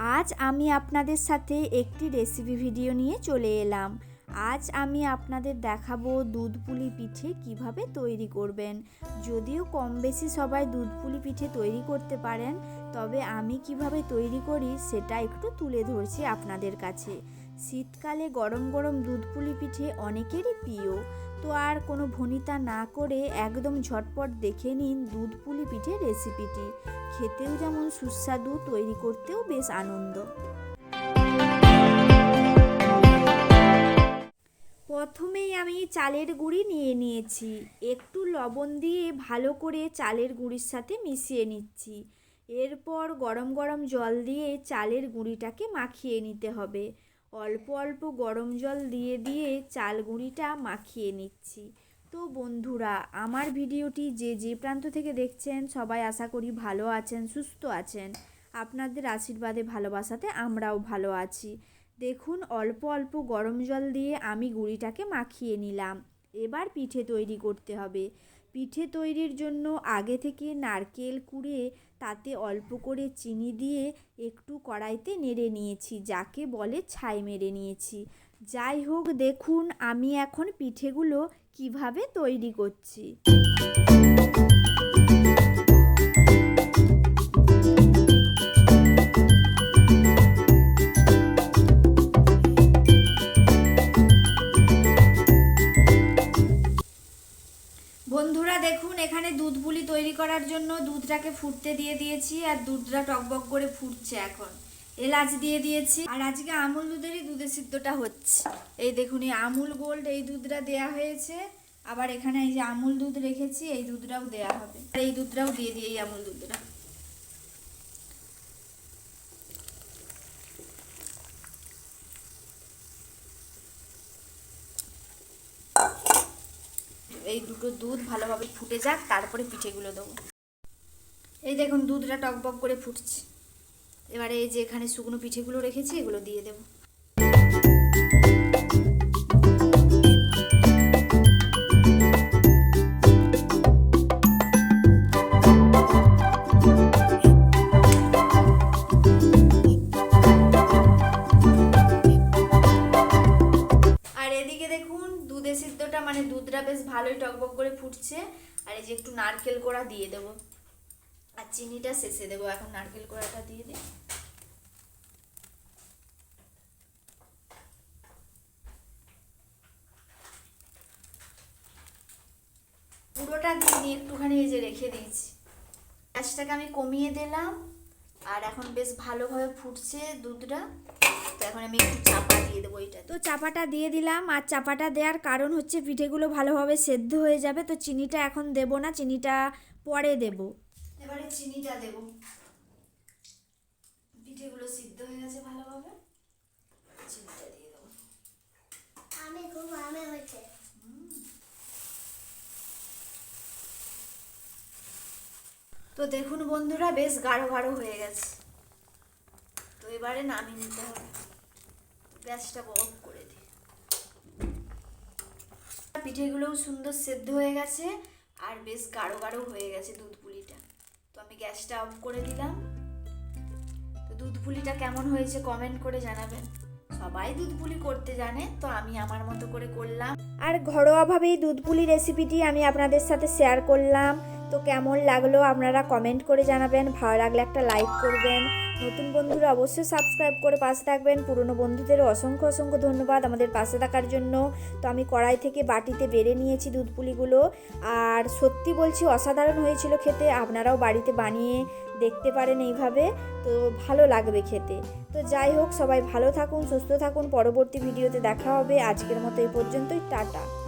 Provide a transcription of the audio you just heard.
আজ আমি আপনাদের সাথে একটি রেসিপি ভিডিও নিয়ে চলে এলাম। আজ আমি আপনাদের দেখাবো দুধ পুলি পিঠে কীভাবে তৈরি করবেন। যদিও কম বেশি সবাই দুধ পুলি পিঠে তৈরি করতে পারেন, তবে আমি কীভাবে তৈরি করি সেটা একটু তুলে ধরছি আপনাদের কাছে। শীতকালে গরম গরম দুধ পুলি পিঠে অনেকেরই প্রিয়। তো আর কোনো ভনিতা না করে একদম ঝটপট দেখে নিন দুধ পুলি পিঠে রেসিপিটি খেতেও যেমন সুস্বাদু, তৈরি করতেও বেশ আনন্দ। প্রথমেই আমি চালের গুঁড়ি নিয়ে নিয়েছি। একটু লবণ দিয়ে ভালো করে চালের গুঁড়ির সাথে মিশিয়ে নিচ্ছি। এরপর গরম গরম জল দিয়ে চালের গুঁড়িটাকে মাখিয়ে নিতে হবে। অল্প অল্প গরম জল দিয়ে দিয়ে চাল গুঁড়িটা মাখিয়ে নিচ্ছি। তো বন্ধুরা, আমার ভিডিওটি যে যে প্রান্ত থেকে দেখছেন, সবাই আশা করি ভালো আছেন, সুস্থ আছেন। আপনাদের আশীর্বাদে, ভালোবাসাতে আমরাও ভালো আছি। দেখুন, অল্প অল্প গরম জল দিয়ে আমি গুঁড়িটাকে মাখিয়ে নিলাম। এবার পিঠে তৈরি করতে হবে। পিঠে তৈরির জন্য আগে থেকে নারকেল কুড়ে তাতে অল্প করে চিনি দিয়ে একটু কড়াইতে নেড়ে নিয়েছি, যাকে বলে ছাই মেরে নিয়েছি। যাই হোক, দেখুন আমি এখন পিঠেগুলো কীভাবে তৈরি করছি। বন্ধুরা দেখুন, এখানে দুধ পুলি তৈরি করার জন্য দুধটাকে ফুটতে দিয়ে দিয়েছি আর দুধটা টকবক করে ফুটছে এখন। এলাচ দিয়ে দিয়েছি আর আজকে আমুল দুধেরই দুধের সিদ্ধটা হচ্ছে। এই দেখুন, এই আমুল গোল্ড এই দুধটা দেয়া হয়েছে। আবার এখানে এই যে আমুল দুধ রেখেছি, এই দুধটাও দেয়া হবে। আর এই দুধটাও দিয়ে দিই এই আমুল দুধটা। এই দুটো দুধ ভালোভাবে ফুটে যাক, তারপরে পিঠেগুলো দেবো। এই দেখুন, দুধটা টকবক করে ফুটছে। এবারে এই যে এখানে শুকনো পিঠেগুলো রেখেছি, এগুলো দিয়ে দেবো। দুধটা বেশ ভালোই টকবক করে ফুটছে। আর এই যে একটু নারকেল কোড়া দিয়ে দেবো। আর চিনিটা শেষে দেবো। এখন নারকেল কোড়াটা দিয়ে দিই। পুরোটা দিয়ে দিয়ে একটুখানি এই যে রেখে দিয়েছি। গ্যাসটাকে আমি কমিয়ে দিলাম। আর এখন বেশ ভালোভাবে ফুটছে দুধটা। তো এখন আমি একটু চাপা দিয়ে দেবো এটা। তো চাপাটা দিয়ে দিলাম আর চাপাটা দেওয়ার কারণ হচ্ছে পিঠেগুলো ভালোভাবে সেদ্ধ হয়ে যাবে তো চিনিটা এখন দেব না চিনিটা পরে দেব। এবারে চিনিটা দেব। পিঠেগুলো সিদ্ধ হয়ে গেছে ভালোভাবে। চিনিটা দিয়ে দেবো। আমি খুব আমি হয়েছে। তো দেখুন বন্ধুরা বেশ গাঢ় গাঢ় হয়ে গেছে। তো এবারে নামিয়ে নিতে হবে। গ্যাসটা অফ করে দিই পিঠেগুলোও সুন্দর সেদ্ধ হয়ে গেছে আর বেশ গাঢ় গাঢ় হয়ে গেছে দুধ পুলিটা। তো আমি গ্যাসটা অফ করে দিলাম। তো দুধ পুলিটা কেমন হয়েছে কমেন্ট করে জানাবেন। সবাই দুধ পুলি করতে জানে, তো আমি আমার মতো করে করলাম। আর ঘরোয়াভাবেই দুধ পুলি রেসিপিটি আমি আপনাদের সাথে শেয়ার করলাম। তো কেমন লাগল আপনারা কমেন্ট করে জানাবেন। ভালো লাগলে একটা লাইক করবেন। নতুন বন্ধুরা অবশ্যই সাবস্ক্রাইব করে পাশে থাকবেন। পুরনো বন্ধুদেরও অসংখ্য অসংখ্য ধন্যবাদ আমাদের পাশে থাকার জন্য। তো আমি কড়াই থেকে বাটিতে বেড়ে নিয়েছি দুধ পুলিগুলো আর সত্যি বলছি, অসাধারণ হয়েছিল খেতে। আপনারাও বাড়িতে বানিয়ে দেখতে পারেন এইভাবে। তো ভালো লাগবে খেতে। তো যাই হোক, সবাই ভালো থাকুন, সুস্থ থাকুন। পরবর্তী ভিডিওতে দেখা হবে। আজকের মতো এই পর্যন্তই। টাটা।